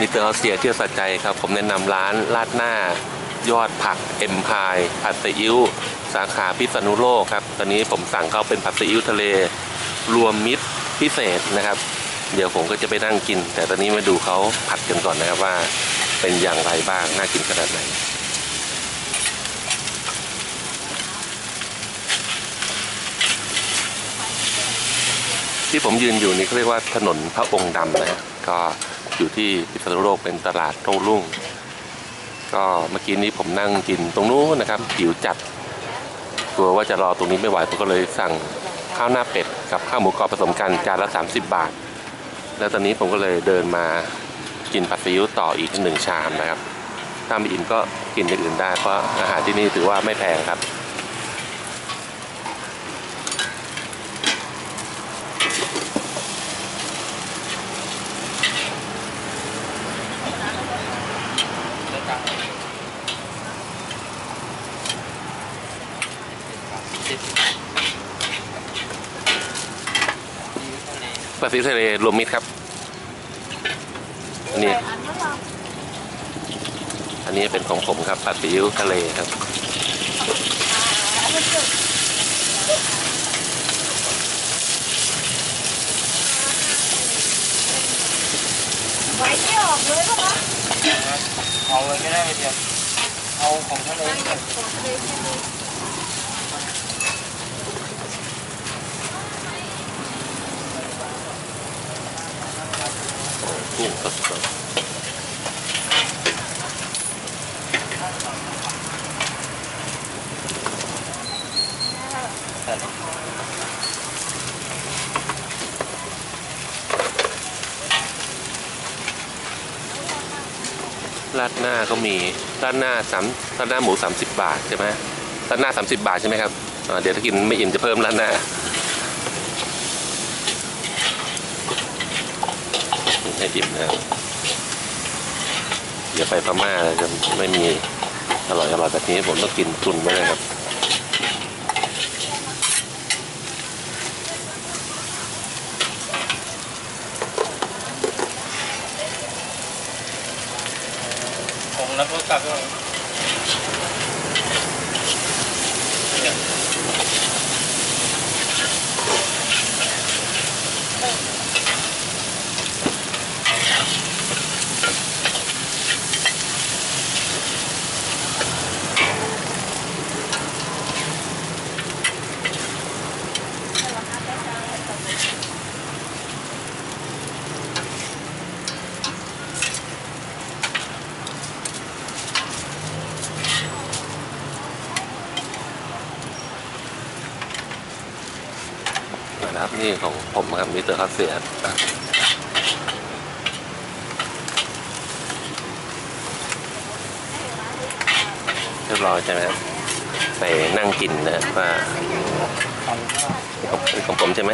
มิสเตอร์ออสเซียเที่ยวสัใจครับ ผมแนะนำร้านลาดหน้ายอดผักเอ็มพายผัดซีอิ๊วสาขาพิษณุโลกครับ ตอนนี้ผมสั่งเขาเป็นผัดซีอิ๊วทะเล รวมมิตรพิเศษนะครับ เดี๋ยวผมก็จะไปนั่งกิน แต่ตอนนี้มาดูเขาผัดกันก่อนนะครับว่าเป็นอย่างไรบ้าง น่ากินขนาดไหนที่ผมยืนอยู่นี่เขาเรียกว่าถนนพระองค์ดำนะฮะ ก็อยู่ที่พิษณุโลกเป็นตลาดโต้รุ่ง ก็เมื่อกี้นี้ผมนั่งกินตรงนู้นนะครับหิวจัดกลัวว่าจะรอตรงนี้ไม่ไหวผมก็เลยสั่งข้าวหน้าเป็ดกับข้าวหมูกรอบผสมกันจานละ 30 บาท แล้วตอนนี้ผมก็เลยเดินมากินผัดซีอิ๊วต่ออีกหนึ่งชามนะครับ ถ้าไม่อิ่มก็กินอย่างอื่นได้เพราะอาหารที่นี่ถือว่าไม่แพงครับ ปลาซิวทะเลรวมมิตรครับอันนี้อันนี้เป็นของผมครับปลาซิวทะเลครับไว้ไม่ออกเลยปะคะเอาเลยก็ได้เดียวเอาของทะเลไม่เก็บของทะเลใช่ไหม กุ้งสดราดหน้าก็มีราดหน้าสามราดหน้าหมู 30 บาทใช่ไหมราดหน้า 30 บาทใช่ไหมครับเดี๋ยวถ้ากินไม่อิ่มจะเพิ่มราดหน้า ให้ดิบนะครับเดี๋ยวไปพม่าจะไม่มีอร่อยอร่อยแบบนี้ผมต้องกินตุนไว้เลยครับคงแล้วก็กลับ นะครับ นี่ของผมครับมิเตอร์คาเซียเรียบร้อยใช่ไหมไปนั่งกินนะว่าของของผมใช่ไหม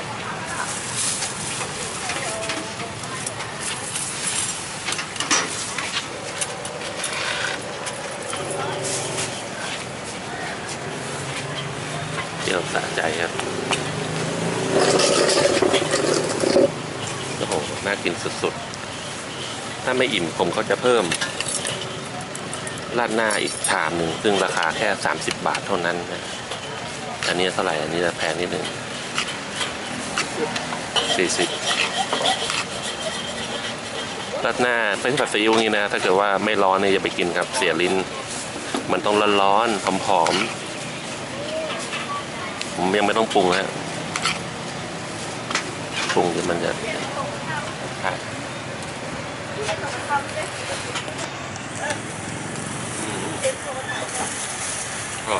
เดี๋ยวสะใจครับ โอ้โห น่ากิน สุด ถ้าไม่อิ่มผมก็จะเพิ่มราดหน้าอีกชามหนึ่งซึ่งราคาแค่ 30 บาทเท่านั้นนะอันนี้เท่าไหร่อันนี้จะแพงนิดหนึ่ง40ราดหน้าเส้นผัดซีอิ๊วนี่นะ ถ้าเกิดว่าไม่ร้อนเนี่ยอย่าไปกินครับเสียลิ้น มันต้องร้อนๆหอมๆผมยังไม่ต้องปรุงฮะปรุงเดี๋ยวมันจะ อร่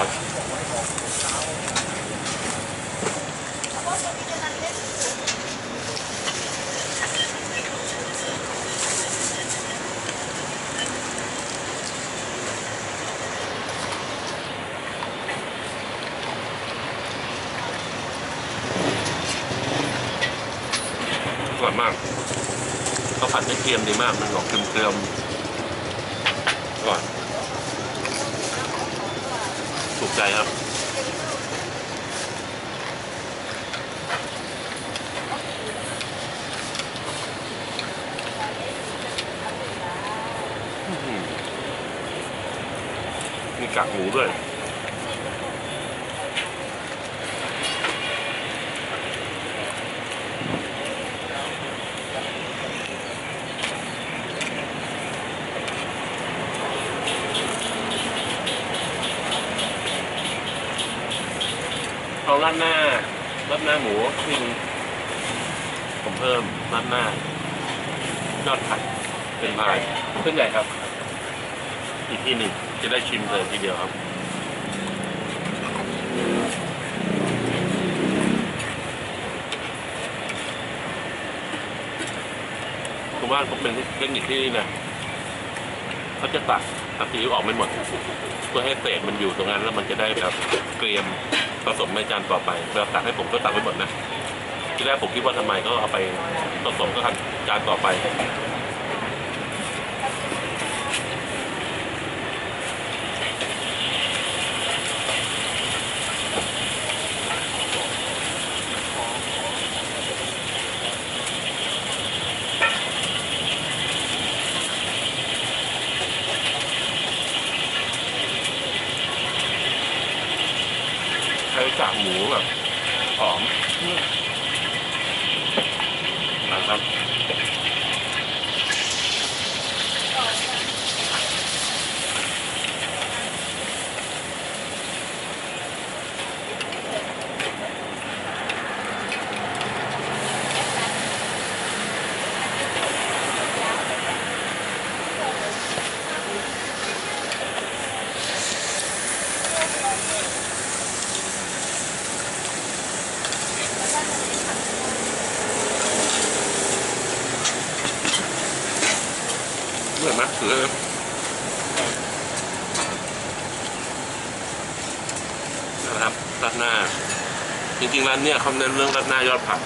อนอร่อยมากข้าวผัดไม่เค็มดีมาก มันออกเค็มๆอร่อย ถูกใจครับ ลอหือมีกากหน้าราดหน้าราดหน้าหมูที่งผมเพิ่มราดหน้ายอดผัดเป็นพายเส้นใหญ่ครับ อีกที่หนึ่งจะได้ชิมเลยทีเดียวครับผมว่าผมเป็นเทคนิคที่นี่นะเขาจะตักตักซีอิ๊วออกไม่หมด เพื่อให้เศษมันอยู่ตรงนั้นแล้วมันจะได้แบบเกรียม ผสมในจานต่อไปเวลาตักให้ผมก็ตักไปหมดนะที่แรกผมคิดว่าทำไมก็เอาไปผสมก็จานต่อไป แบบหอมนะครับ เหมือนไหมหรือนะค รัดหน้า จริงๆร้านเนี่ยเขาเน้นเรื่องรัดหน้ายอดผัก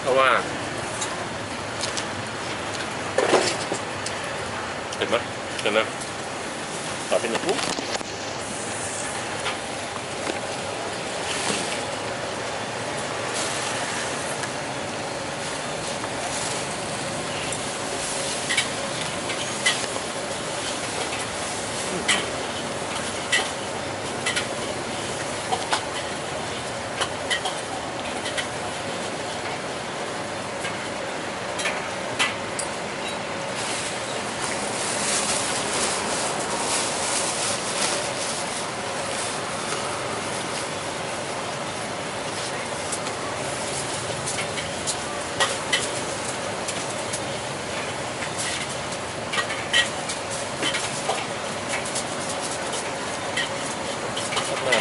เพราะว่าเห็นไหมเห็นไหมต่อไปหนึ่งปุ๊บ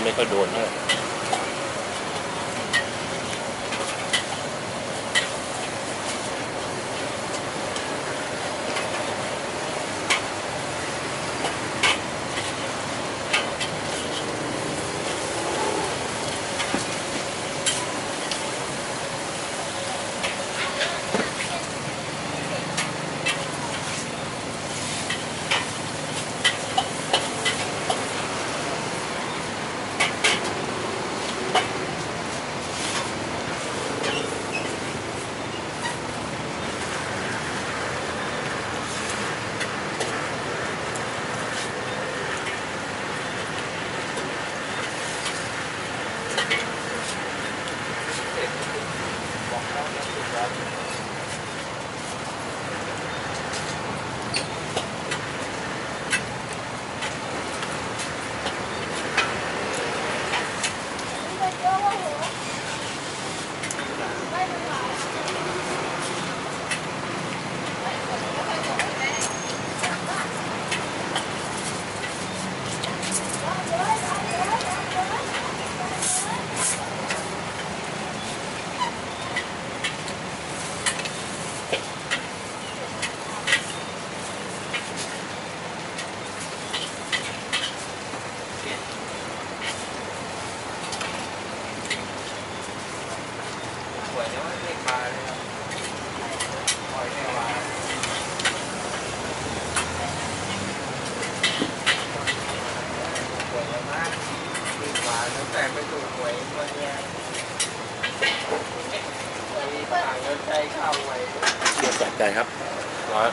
ไม่ค่อยโดนเท่าไหร่ แต่ไปดูหวยวันเนี้ยมีต่างเงินใจเข้าวไว้เดี๋ยวจัดใจครับร้อย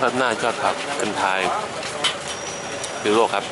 ราดหน้ายอดผักเป็นไทยพิโรกครับ